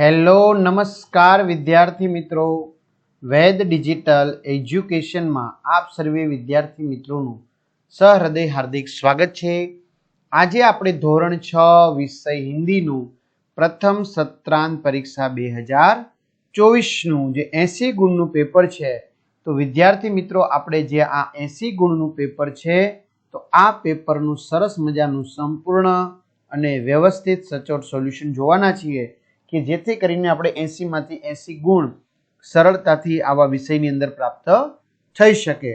hello નમસ્કાર વિદ્યાર્થી મિત્રો વેદ ડિજિટલ એજ્યુકેશનમાં આપ સર્વે વિદ્યાર્થી મિત્રોનું સહૃદય હાર્દિક સ્વાગત છે આજે આપણે ધોરણ છ વિષય હિન્દીનું પ્રથમ સત્રાંત પરીક્ષા બે હજાર ચોવીસનું જે એંસી ગુણનું પેપર છે તો વિદ્યાર્થી મિત્રો આપણે જે આ એંસી ગુણનું પેપર છે તો આ પેપરનું સરસ મજાનું સંપૂર્ણ અને વ્યવસ્થિત સચોટ સોલ્યુશન જોવાના છીએ કે જેથી કરીને આપણે એંસીમાંથી એંસી ગુણ સરળતાથી આવા વિષયની અંદર પ્રાપ્ત થઈ શકે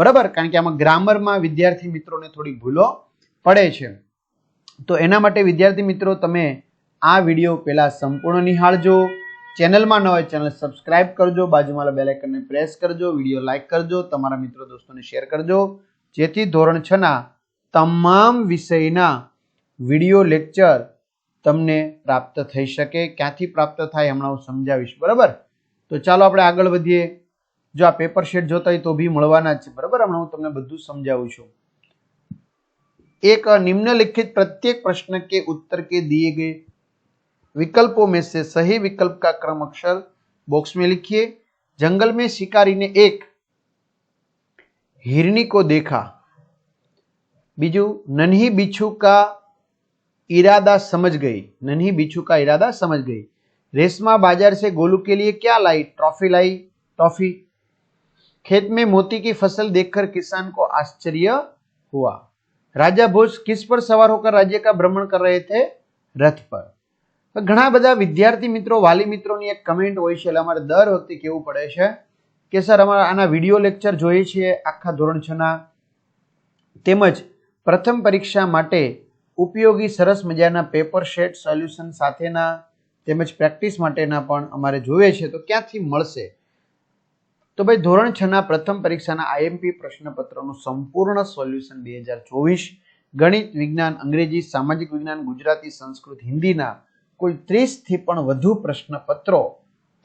બરાબર કારણ કે આમાં ગ્રામરમાં વિદ્યાર્થી મિત્રોને થોડી ભૂલો પડે છે તો એના માટે વિદ્યાર્થી મિત્રો તમે આ વિડીયો પહેલાં સંપૂર્ણ નિહાળજો ચેનલમાં ન હોય ચેનલ સબસ્ક્રાઇબ કરજો બાજુમાં બેલ આઇકનને પ્રેસ કરજો વિડીયો લાઇક કરજો તમારા મિત્રો દોસ્તોને શેર કરજો જેથી ધોરણ છના તમામ વિષયના વિડીયો લેક્ચર તમને પ્રાપ્ત થઈ શકે ક્યાંથી પ્રાપ્ત થાય હમણાં હું સમજાવીશ બરાબર તો ચાલો આપણે આગળ વધીએ જો આ પેપર શેટ જોતા હોય તો બી મળવાના છે બરાબર હમણાં હું તમને બધું સમજાવું છું એક નિમ્નલિખિત પ્રત્યેક પ્રશ્ન કે ઉત્તર કે દીએ गए વિકલ્પો મેં से સહી વિકલ્પ का क्रम अक्षर बॉक्स લખીએ જંગલ મેં में એક ने एक हिरनी को देखा बीजू नन्ही इरादा समझ गई नन्ही बिच्छू का इरादा समझ गई रेशमा बाजार से गोलू के लिए क्या लाई ट्रॉफी लाई टॉफी खेत में मोती की फसल देखकर किसान को आश्चर्य हुआ રાજા ભોજ કિસ પર સવાર હોકર રાજ્ય કા ભ્રમણ કર રહે થે રથ પર ઘણા બધા વિદ્યાર્થી મિત્રો વાલી મિત્રોની એક કમેન્ટ હોય છે એટલે અમારે દર વખતે કેવું પડે છે કે સર અમારે આના વિડીયો લેક્ચર જોઈએ છીએ આખા ધોરણ છના તેમજ પ્રથમ પરીક્ષા માટે ઉપયોગી સરસ મજાના પેપર શેટ સોલ્યુશન સાથેના તેમજ પ્રેક્ટિસ માટેના પણ અમારે જોઈએ છે તો ક્યાંથી મળશે તો ભાઈ ધોરણ છ ના પ્રથમ પરીક્ષાના આઈએમપી પ્રશ્નપત્રનું સંપૂર્ણ સોલ્યુશન બે હજાર ચોવીસ ગણિત વિજ્ઞાન અંગ્રેજી સામાજિક વિજ્ઞાન ગુજરાતી સંસ્કૃત હિન્દીના કુલ ત્રીસથી પણ વધુ પ્રશ્નપત્રો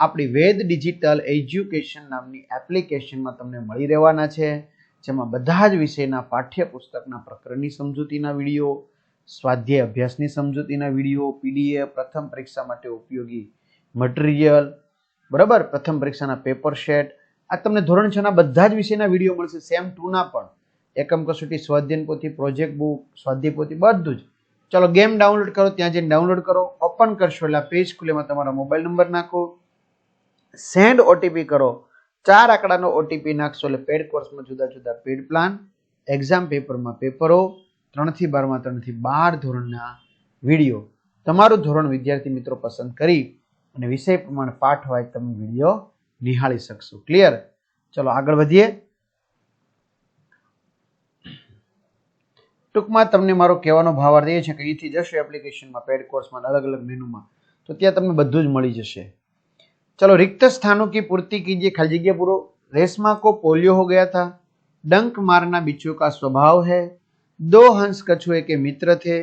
આપણી વેદ ડિજિટલ એજ્યુકેશન નામની એપ્લિકેશનમાં તમને મળી રહેવાના છે જેમાં બધા જ વિષયના પાઠ્યપુસ્તકના પ્રકરણની સમજૂતીના વિડીયો સ્વાધ્યાય અભ્યાસની સમજૂતીના વિડીયો પીડીએફ પ્રથમ પરીક્ષા માટે ઉપયોગી મટીરિયલ બરાબર પ્રથમ પરીક્ષાના પેપર શેટ આ તમને ધોરણ છ ના બધા જ વિષયના વિડીયો મળશે સેમ ટુના પણ એકમ કસોટી સ્વાધ્યાયન પોથી પ્રોજેક્ટ બુક સ્વાધ્યાય પોથી બધું જ ચલો ગેમ ડાઉનલોડ કરો ત્યાં જઈને ડાઉનલોડ કરો ઓપન કરશો એટલે પેજ ખુલેમાં તમારો મોબાઈલ નંબર નાખો સેન્ડ ઓટીપી કરો ચાર આંકડાનો ઓટીપી નાખશો એટલે પેડ કોર્સમાં જુદા જુદા પેડ પ્લાન એક્ઝામ પેપરમાં પેપરો ત્રણથી બારમાં ત્રણથી બાર ધોરણના વિડીયો તમારું ધોરણ વિદ્યાર્થી મિત્રો પસંદ કરી અને વિષય પ્રમાણે પાઠ હોય તમે વિડીયો નિહાળી શકશો ક્લિયર ચલો આગળ વધીએ ટૂંકમાં તમને મારો કહેવાનો ભાવાર્થ એ છે કે અહીંથી જશો એપ્લિકેશનમાં પેડ કોર્સમાં અલગ અલગ મેનુમાં તો ત્યાં તમને બધું જ મળી જશે ચલો રિક્ત સ્થાનો કી પૂર્તિ કીજીએ ખાલી જગ્યા પૂરો રેસમાં કો પોલિયો હો ગયા થા ડંક મારના બીચો કા સ્વભાવ હૈ दो हंस कछुए के मित्र थे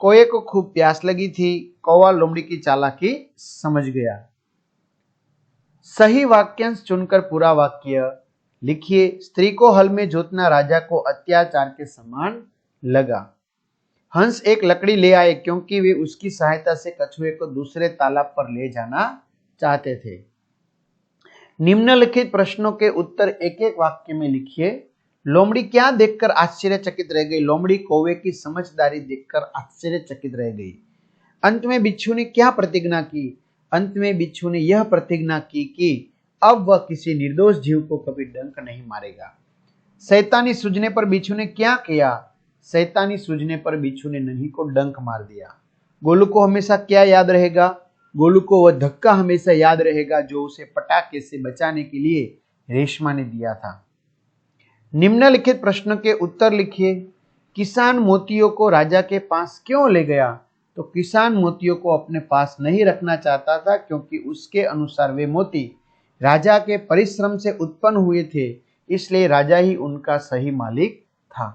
कोए को खूब प्यास लगी थी कौवा लोमड़ी की चालाकी समझ गया सही वाक्यांश चुनकर पूरा वाक्य लिखिए स्त्री को हल में जोतना राजा को अत्याचार के समान लगा हंस एक लकड़ी ले आए क्योंकि वे उसकी सहायता से कछुए को दूसरे तालाब पर ले जाना चाहते थे निम्नलिखित प्रश्नों के उत्तर एक एक वाक्य में लिखिए लोमड़ी क्या देखकर आश्चर्यचकित रह गई लोमड़ी कौवे की समझदारी देखकर आश्चर्यचकित रह गई अंत में बिच्छू ने क्या प्रतिज्ञा की अंत में बिच्छू ने यह प्रतिज्ञा की कि अब वह किसी निर्दोष जीव को कभी डंक नहीं मारेगा सैतानी सूझने पर बिच्छू ने क्या किया सैतानी सूझने पर बिच्छू ने नन्ही को डंक मार दिया गोलू को हमेशा क्या याद रहेगा गोलू को वह धक्का हमेशा याद रहेगा जो उसे पटाखे से बचाने के लिए रेशमा ने दिया था निम्नलिखित प्रश्न के उत्तर लिखिए किसान मोतियों को राजा के पास क्यों ले गया तो किसान मोतियों को अपने पास नहीं रखना चाहता था क्योंकि उसके अनुसार वे मोती राजा के परिश्रम से उत्पन्न हुए थे इसलिए राजा ही उनका सही मालिक था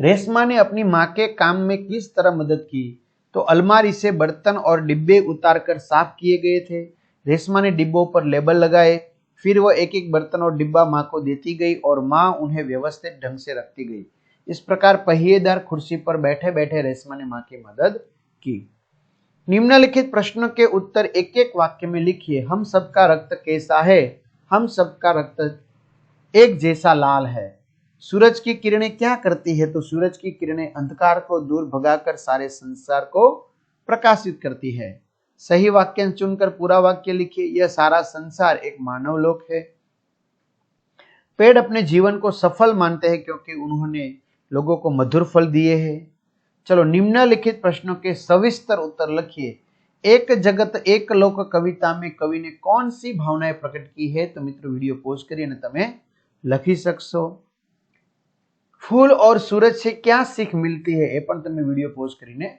रेशमा ने अपनी माँ के काम में किस तरह मदद की तो अलमारी से बर्तन और डिब्बे उतारकर साफ किए गए थे रेशमा ने डिब्बों पर लेबल लगाए फिर वह एक एक बर्तन और डिब्बा माँ को देती गई और माँ उन्हें व्यवस्थित ढंग से रखती गई इस प्रकार पहिएदार कुर्सी पर बैठे बैठे रेशमा ने माँ की मदद की निम्नलिखित प्रश्नों के उत्तर एक एक वाक्य में लिखिए हम सबका रक्त कैसा है हम सबका रक्त एक जैसा लाल है सूरज की किरणें क्या करती है तो सूरज की किरणें अंधकार को दूर भगाकर सारे संसार को प्रकाशित करती है सही वाक्य चुनकर पूरा वाक्य लिखिए यह सारा संसार एक मानव लोक है पेड़ अपने जीवन को सफल मानते हैं क्योंकि उन्होंने लोगों को मधुर फल दिए हैं चलो निम्नलिखित प्रश्नों के सविस्तर उत्तर लिखिए एक जगत एक लोक कविता में कवि ने कौन सी भावनाएं प्रकट की है तो मित्रों वीडियो पोज करिए ना तुम्हें तो लिखी सकसो फूल और सूरज से क्या सीख मिलती है એ પણ તમે વિડિયો પોઝ કરીને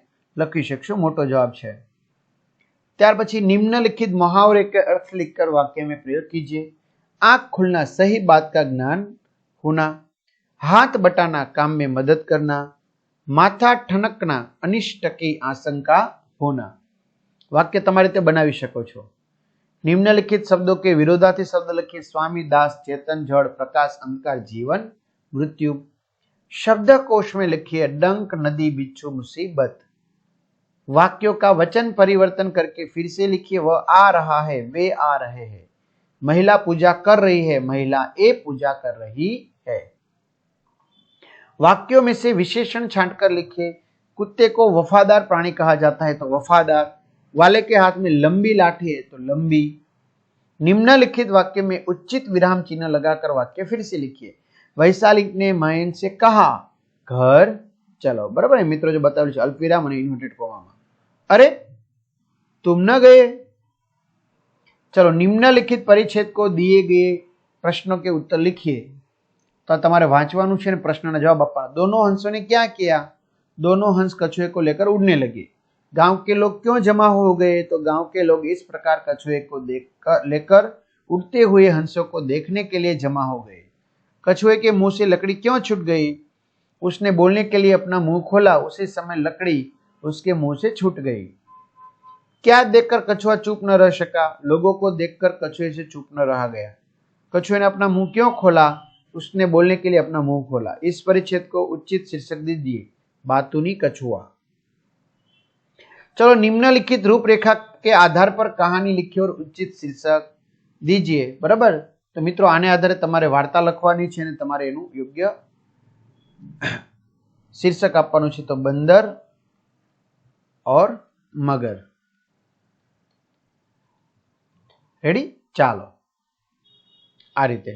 લખી શકશો મોટો જવાબ त्यार पी निम्नलिखित मुहावरे के अर्थ लिखकर वाक्य में प्रयोग कीजिए आंख खुलना सही बात का ज्ञान होना हाथ बटाना काम में मदद करना माथा ठनकना अनिष्ट की आशंका होना वाक्य तमारे ते बना सको निम्नलिखित शब्दों के विरोधाथी शब्द लिखिए स्वामी दास चेतन जड़ प्रकाश अंकार जीवन मृत्यु शब्द कोश में लिखिए डंक नदी बिच्छू मुसीबत वाक्यों का वचन परिवर्तन करके फिर से लिखिए वह आ रहा है वे आ रहे हैं महिला पूजा कर रही है महिला ए पूजा कर रही है वाक्यों में से विशेषण छांट कर लिखिए कुत्ते को वफादार प्राणी कहा जाता है तो वफादार वाले के हाथ में लंबी लाठी है तो लंबी निम्नलिखित वाक्य में उचित विराम चिन्ह लगाकर वाक्य फिर से लिखिए वैशालिक ने मायन से कहा घर चलो बराबर है मित्रों जो बता છે અલ્પવિરામ અને को अरे तुम न गए चलो निम्नलिखित परिच्छेद को दिए गए प्रश्नों के उत्तर लिखिए तो तुम्हारे वाँचवा प्रश्न અને जवाब જવાબ दोनों हंसों ने क्या किया दोनों हंस कछुए को लेकर उड़ने लगे गांव के लोग क्यों जमा हो गए तो गांव के लोग इस प्रकार कछुए को देख लेकर उड़ते हुए हंसों को देखने के लिए जमा हो गए कछुए के मुंह से लकड़ी क्यों छूट गई उसने बोलने के लिए अपना मुंह खोला उसी समय लकड़ी उसके मुंह से छूट गई क्या देखकर कछुआ चुप न रह सका लोगों को देखकर कछुए से चुप न रहा गया कछुए ने अपना मुंह क्यों खोला उसने बोलने के लिए अपना मुंह खोला इस परिच्छेद को उचित शीर्षक दीजिए बातूनी कछुआ चलो निम्नलिखित रूपरेखा के आधार पर कहानी लिखी और उचित शीर्षक दीजिए बराबर तो मित्रों आने आधार તમારે વાર્તા લખવાની છે અને તમારે એનું યોગ્ય શીર્ષક આપવાનું છે તો ઓર મગર રેડી ચાલો આ રીતે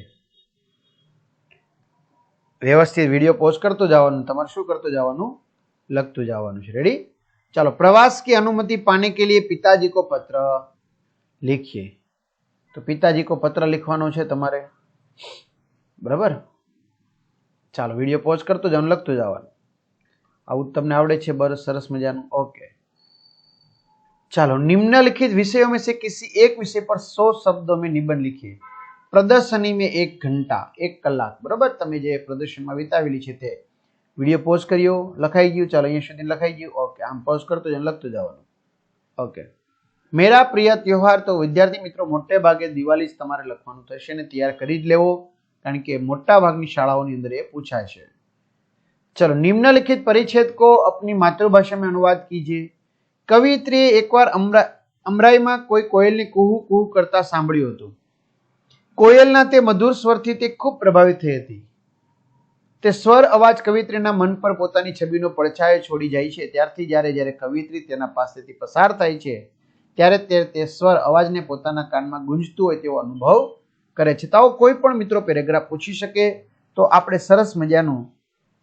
વ્યવસ્થિત વિડીયો પોસ્ટ કરતો જવાનું તમારે શું કરતો જવાનું લખતું જવાનું છે રેડી ચાલો પ્રવાસ કે અનુમતિ पाने કે लिए પિતાજી કો પત્ર लिखिए તો પિતાજી કો પત્ર લખવાનો છે તમારે બરાબર ચાલો વિડીયો પોઝ કરતો જવાનું લખતું જવાનું આવું તમને આવડે છે બરાબર સરસ મજાનું ઓકે चलो निम्नलिखित विषयों में से किसी एक विषय पर सौ शब्दों में निबंध लिखिए પ્રદર્શની મેં એક ઘંટા એક કલાક બરોબર તમે જે પ્રદર્શનમાં વિતાવેલી છે તે વિડીયો પોઝ કર્યો લખાઈ ગયું ચાલો અહીંયા સુધી લખાઈ ગયું ઓકે આમ પોઝ કરતો જ લખતું જવાનું ઓકે મેરા પ્રિય તહેવાર તો વિદ્યાર્થી મિત્રો મોટે ભાગે દિવાળી જ તમારે લખવાનું થશે ને તૈયાર કરી જ લેવો કારણ કે મોટા ભાગની શાળાઓની અંદર એ પૂછાય છે ચલો નિમ્નલિખિત પરિચ્છેદ કો અપની માતૃભાષા में अनुवाद कीजिए કવિત્રીએ એકવાર અમરા અમરાઈમાં કોઈ કોયલની કુહુ કુહુ કરતા સાંભળ્યું હતું કોયલના તે મધુર સ્વરથી તે ખૂબ પ્રભાવિત થઈ હતી તે સ્વર અવાજ કવિત્રીના મન પર પોતાની છબીનો પડછાયો છોડી જાય છે ત્યારથી જ્યારે જ્યારે કવિત્રી તેના પાસેથી પસાર થાય છે ત્યારે તે તે સ્વર અવાજને પોતાના કાનમાં ગુંજતું હોય તેવો અનુભવ કરે છે તાઓ કોઈ પણ મિત્રો પેરેગ્રાફ પૂછી શકે તો આપણે સરસ મજાનું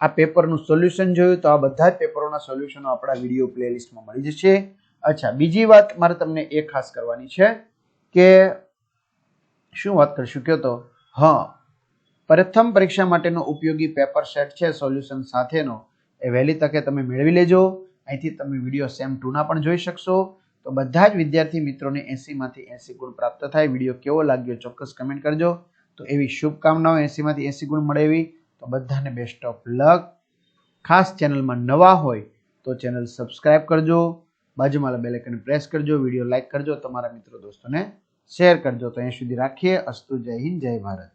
આ પેપરનું સોલ્યુશન જોયું તો આ બધા જ પેપરોના સોલ્યુશનો આપણા વિડીયો પ્લેલિસ્ટમાં મળી જશે અચ્છા બીજી વાત મારે તમને એ ખાસ કરવાની છે કે શું વાત કરશું કહો તો હા પ્રથમ પરીક્ષા માટેનો ઉપયોગી પેપર સેટ છે સોલ્યુશન સાથેનો એ વહેલી તકે તમે મેળવી લેજો અહીંથી તમે વિડીયો સેમ ટુના પણ જોઈ શકશો તો બધા જ વિદ્યાર્થી મિત્રોને એસીમાંથી એસી ગુણ પ્રાપ્ત થાય વિડીયો કેવો લાગ્યો ચોક્કસ કમેન્ટ કરજો તો એવી શુભકામનાઓ એસીમાંથી એસી ગુણ મળે એવી तो બધાને બેસ્ટ ઓફ લક ખાસ ચેનલ માં નવા હોય તો ચેનલ સબ્સ્ક્રાઇબ કરજો બજમાલ બેલ આઇકન પ્રેસ કરજો વિડિયો લાઈક કરજો તમારા મિત્રો દોસ્તોને શેર કરજો તો એ સુવિધી રાખીએ અસ્તુ જય હિન્દ જય ભારત